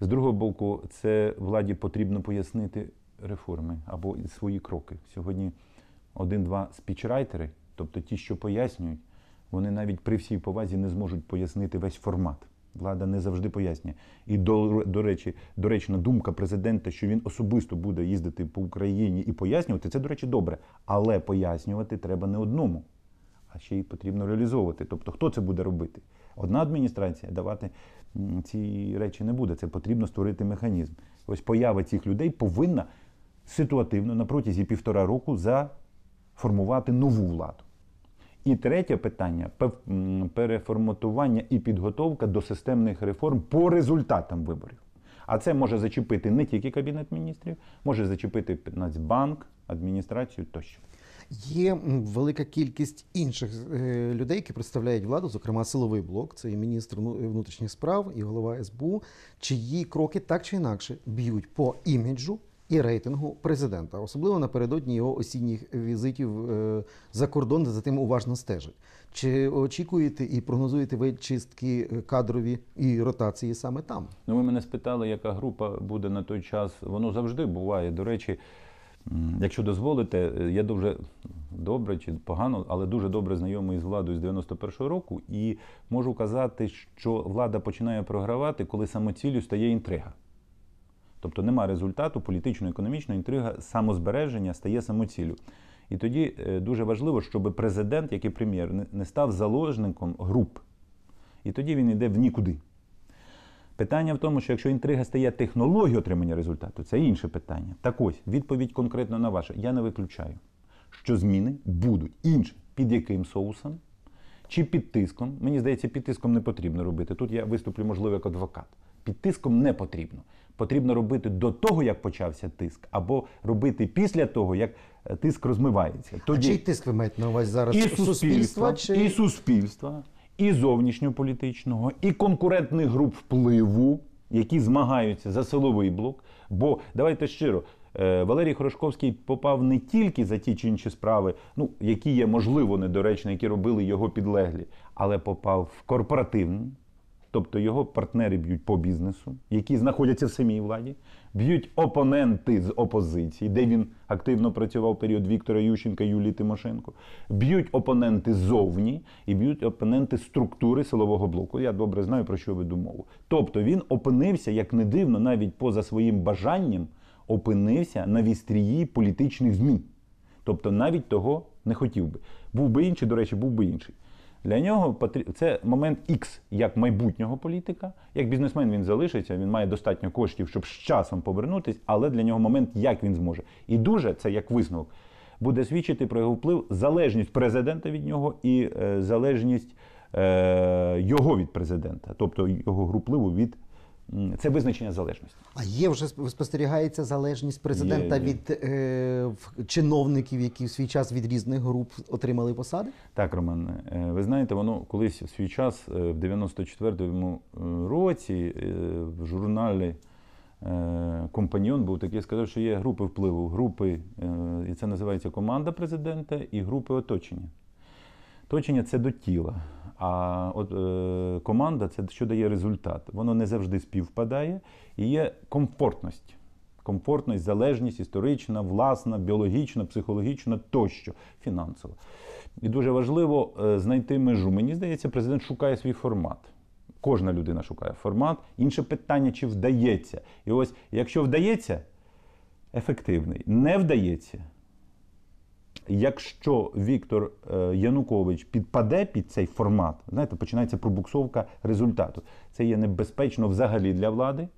З другого боку, це владі потрібно пояснити реформи або свої кроки. Сьогодні один-два спічрайтери, тобто ті, що пояснюють, вони навіть при всій повазі не зможуть пояснити весь формат. Влада не завжди пояснює. І до, до речі, доречна думка президента, що він особисто буде їздити по Україні і пояснювати, це, до речі, добре. Але пояснювати треба не одному, а ще й потрібно реалізовувати. Тобто, хто це буде робити? Одна адміністрація давати ці речі не буде. Це потрібно створити механізм. Ось поява цих людей повинна ситуативно на протязі півтора року заформувати нову владу. І третє питання переформатування і підготовка до системних реформ по результатам виборів. А це може зачепити не тільки Кабінет міністрів, може зачепити Нацбанк, адміністрацію тощо. Є велика кількість інших е, людей, які представляють владу, зокрема силовий блок, це і міністр ну- внутрішніх справ, і голова СБУ, чиї кроки так чи інакше б'ють по іміджу і рейтингу президента, особливо напередодні його осінніх візитів е, за кордон, де за тим уважно стежать. Чи очікуєте і прогнозуєте ви чистки е, кадрові і ротації саме там? Ну, ви мене спитали, яка група буде на той час. Воно завжди буває. До речі, якщо дозволите, е, я дуже добре чи погано, але дуже добре знайомий з владою з 91-го року, і можу казати, що влада починає програвати, коли самоціллю стає інтрига. Тобто нема результату, політично-економічна інтрига, самозбереження стає самоціллю. І тоді е, дуже важливо, щоб президент, як і прем'єр, не- не став заложником груп. І тоді він йде в нікуди. Питання в тому, що якщо інтрига стає технологією отримання результату, це інше питання. Так ось, відповідь конкретно на ваше. Я не виключаю, що зміни будуть інші. Під яким соусом? Чи під тиском? Мені здається, під тиском не потрібно робити. Тут я виступлю, можливо, як адвокат. Під тиском не потрібно. Потрібно робити до того, як почався тиск, або робити після того, як е, тиск розмивається. А чий тиск ви маєте на увазі зараз? і суспільства, чи і суспільства, і зовнішньополітичного, і конкурентних груп впливу, які змагаються за силовий блок. Бо давайте щиро. е, Валерій Хорошковський попав не тільки за ті чи інші справи, ну які є можливо недоречні, які робили його підлеглі, але попав в корпоративні, Тобто його партнери б'ють по бізнесу, які знаходяться в самій владі, б'ють опоненти з опозиції, де він активно працював в період Віктора Ющенка, Юлії Тимошенко, б'ють опоненти ззовні і б'ють опоненти структури силового блоку. Я добре знаю, про що веду мову. Тобто він опинився, як не дивно, навіть поза своїм бажанням, опинився на вістрії політичних змін. Тобто навіть того не хотів би. Був би інший, до речі, був би інший. Для нього це момент X як майбутнього політика. Як бізнесмен він залишиться, він має достатньо коштів, щоб з часом повернутися, але для нього момент, як він зможе. І дуже це як висновок буде свідчити про його вплив, залежність президента від нього і е, залежність е, його від президента, тобто його групливу від це визначення залежності. А є вже спостерігається залежність президента Є, є. від е, чиновників, які в свій час від різних груп отримали посади? Так, Роман, е, ви знаєте, воно колись в свій час, е, в 94-му е, році, в журналі Компаньон був такий, сказав, що є групи впливу, групи, і це називається команда президента, і групи оточення. Оточення це до тіла, а от, е, команда це що дає результат. Воно не завжди співпадає і є комфортність. Комфортність, залежність історична, власна, біологічна, психологічна тощо, фінансова. І дуже важливо е, знайти межу. Мені здається, президент шукає свій формат. Кожна людина шукає формат. Інше питання, чи вдається. І ось, якщо вдається, ефективний. Не вдається. Якщо Віктор е, Янукович підпаде під цей формат, знаєте, починається пробуксовка результату. Це є небезпечно взагалі для влади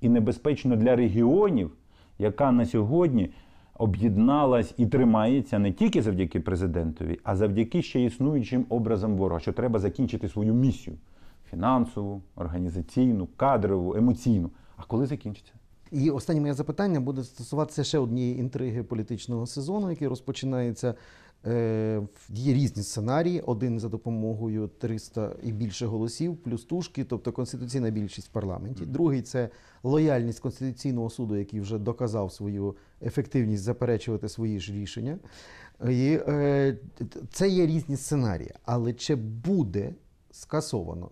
і небезпечно для регіонів, яка на сьогодні об'єдналась і тримається не тільки завдяки президентові, а завдяки ще існуючим образам ворога, що треба закінчити свою місію фінансову, організаційну, кадрову, емоційну. А коли закінчиться? І останнє моє запитання буде стосуватися ще однієї інтриги політичного сезону, який розпочинається. Е, Є різні сценарії. Один за допомогою 300 і більше голосів, плюс тушки, тобто конституційна більшість в парламенті. Другий це лояльність Конституційного суду, який вже доказав свою ефективність заперечувати свої ж рішення. І, е, це є різні сценарії. Але чи буде скасовано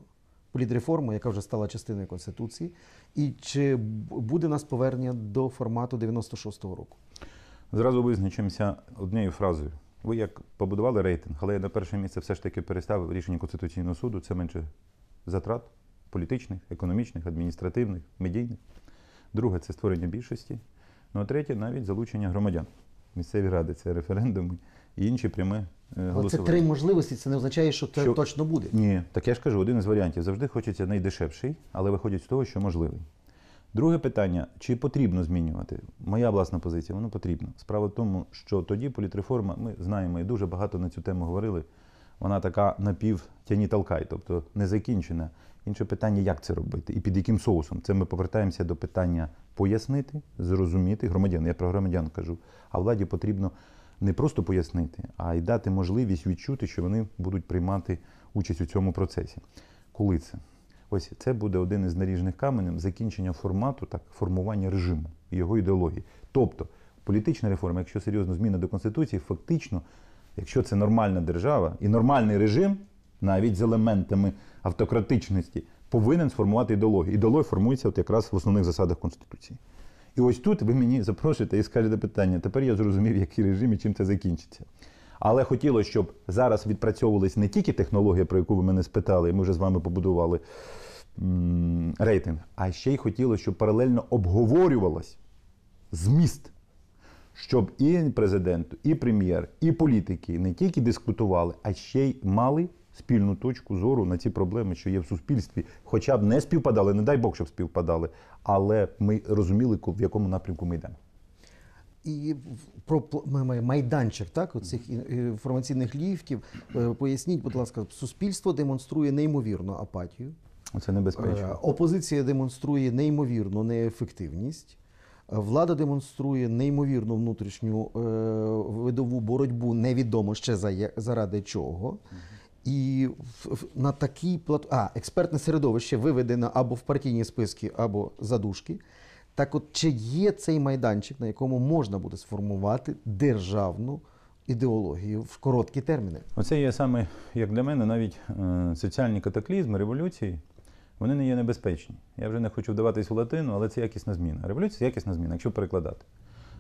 політреформу, яка вже стала частиною Конституції, І чи буде нас повернення до формату 96-го року? Зразу визначимося однією фразою. Ви як побудували рейтинг, але я на перше місце все ж таки переставив рішення Конституційного суду. Це менше затрат політичних, економічних, адміністративних, медійних. Друге це створення більшості. Ну а третє навіть залучення громадян. Місцеві ради це референдуми і інші пряме е, Але це три можливості, це не означає, що це Що- точно буде. Ні, так я ж кажу, один із варіантів завжди хочеться найдешевший, але виходять з того, що можливий. Друге питання: чи потрібно змінювати? Моя власна позиція, воно потрібно. Справа в тому, що тоді політреформа, ми знаємо і дуже багато на цю тему говорили. Вона така напів тяні толкай, тобто не закінчена. Інше питання, як це робити і під яким соусом. Це ми повертаємося до питання пояснити, зрозуміти громадян. Я про громадян кажу. А владі потрібно не просто пояснити, а й дати можливість відчути, що вони будуть приймати участь у цьому процесі. Коли це? Ось це буде один із наріжних каменів закінчення формату, так, формування режиму, його ідеології. Тобто, політична реформа, якщо серйозно зміна до Конституції, фактично, якщо це нормальна держава і нормальний режим, навіть з елементами автократичності, повинен сформувати ідеологію. Ідеологія формується от якраз в основних засадах Конституції. І ось тут ви мені запрошуєте і скажете питання. Тепер я зрозумів, який режим і чим це закінчиться. Але хотілося, щоб зараз відпрацьовувалась не тільки технологія, про яку ви мене спитали, і ми вже з вами побудували рейтинг, а ще й хотілося, щоб паралельно обговорювалась зміст, щоб і президент, і прем'єр, і політики не тільки дискутували, а ще й мали спільну точку зору на ці проблеми, що є в суспільстві, хоча б не співпадали, не дай Бог, щоб співпадали, але ми розуміли, в якому напрямку ми йдемо. І про майданчик так, оцих інформаційних ліфтів. Е, Поясніть, будь ласка, суспільство демонструє неймовірну апатію. Це Е, небезпечно. Опозиція демонструє неймовірну неефективність. е, Влада демонструє неймовірну внутрішню е, видову боротьбу, невідомо ще заради чого. І на такій плат... А, експертне середовище виведено або в партійні списки, або задушки. Так от, чи є цей майданчик, на якому можна буде сформувати державну ідеологію в короткі терміни? Оце є саме, як для мене, навіть е, соціальні катаклізми, революції, вони не є небезпечні. Я вже не хочу вдаватись у латину, але це якісна зміна. Революція якісна зміна, якщо перекладати.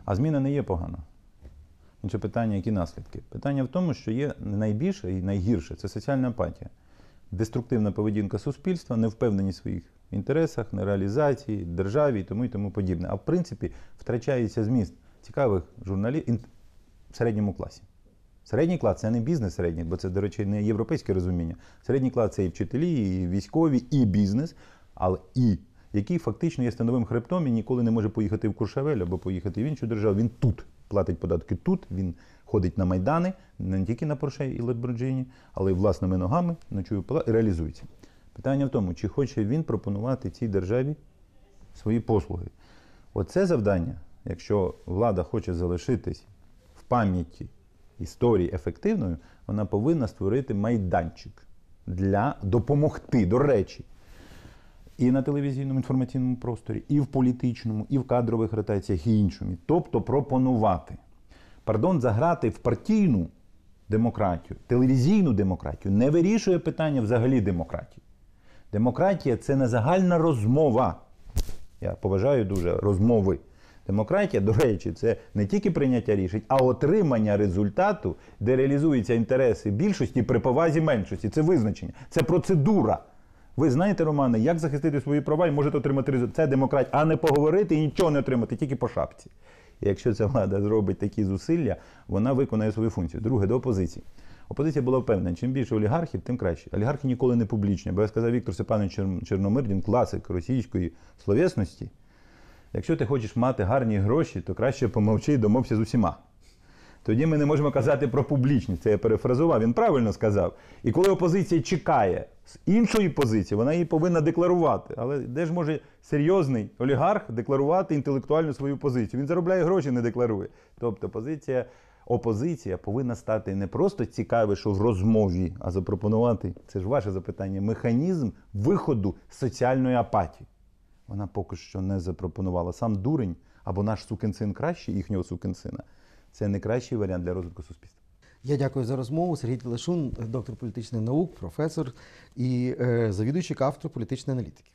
А зміна не є погана. Інше питання, які наслідки? Питання в тому, що є найбільше і найгірше це соціальна апатія. Деструктивна поведінка суспільства, невпевненість в своїх інтересах, нереалізації, державі і тому і тому подібне. А в принципі втрачається зміст цікавих журналістів в середньому класі. Середній клас це не бізнес середній, бо це, до речі, не європейське розуміння. Середній клас це і вчителі, і військові, і бізнес, але і який фактично є становим хребтом і ніколи не може поїхати в Куршавель або поїхати в іншу державу. Він тут платить податки тут, він ходить на майдани, не тільки на Порше і Леброджині, але й власними ногами, ночує і реалізується. Питання в тому, чи хоче він пропонувати цій державі свої послуги. Оце завдання, якщо влада хоче залишитись в пам'яті історії ефективною, вона повинна створити майданчик для допомогти, до речі, і на телевізійному інформаційному просторі, і в політичному, і в кадрових ротаціях, і іншому. Тобто пропонувати. Пардон, заграти в партійну демократію, телевізійну демократію не вирішує питання взагалі демократії. Демократія це не загальна розмова. Я поважаю дуже розмови. Демократія, до речі, це не тільки прийняття рішень, а отримання результату, де реалізуються інтереси більшості при повазі меншості. Це визначення, це процедура. Ви знаєте, Романе, як захистити свої права і можете отримати результат. Це демократія, а не поговорити і нічого не отримати, тільки по шапці. І якщо ця влада зробить такі зусилля, вона виконає свою функцію. Друге, до опозиції. Опозиція була впевнена, чим більше олігархів, тим краще. Олігархи ніколи не публічні. Бо я сказав Віктор Степанович Чер- Чорномирдін, класик російської словесності. Якщо ти хочеш мати гарні гроші, то краще помовчи і домовся з усіма. Тоді ми не можемо казати про публічність. Це я перефразував, він правильно сказав. І коли опозиція чекає з іншої позиції, вона її повинна декларувати. Але де ж може серйозний олігарх декларувати інтелектуальну свою позицію? Він заробляє гроші, не декларує. Тобто позиція, опозиція повинна стати не просто цікаве, що в розмові, а запропонувати, це ж ваше запитання, механізм виходу з соціальної апатії. Вона поки що не запропонувала. Сам дурень або наш сукин-син кращий їхнього сукин-сина. Це найкращий варіант для розвитку суспільства. Я дякую за розмову. Сергій Телешун, доктор політичних наук, професор і е, завідуючий кафедрою політичної аналітики.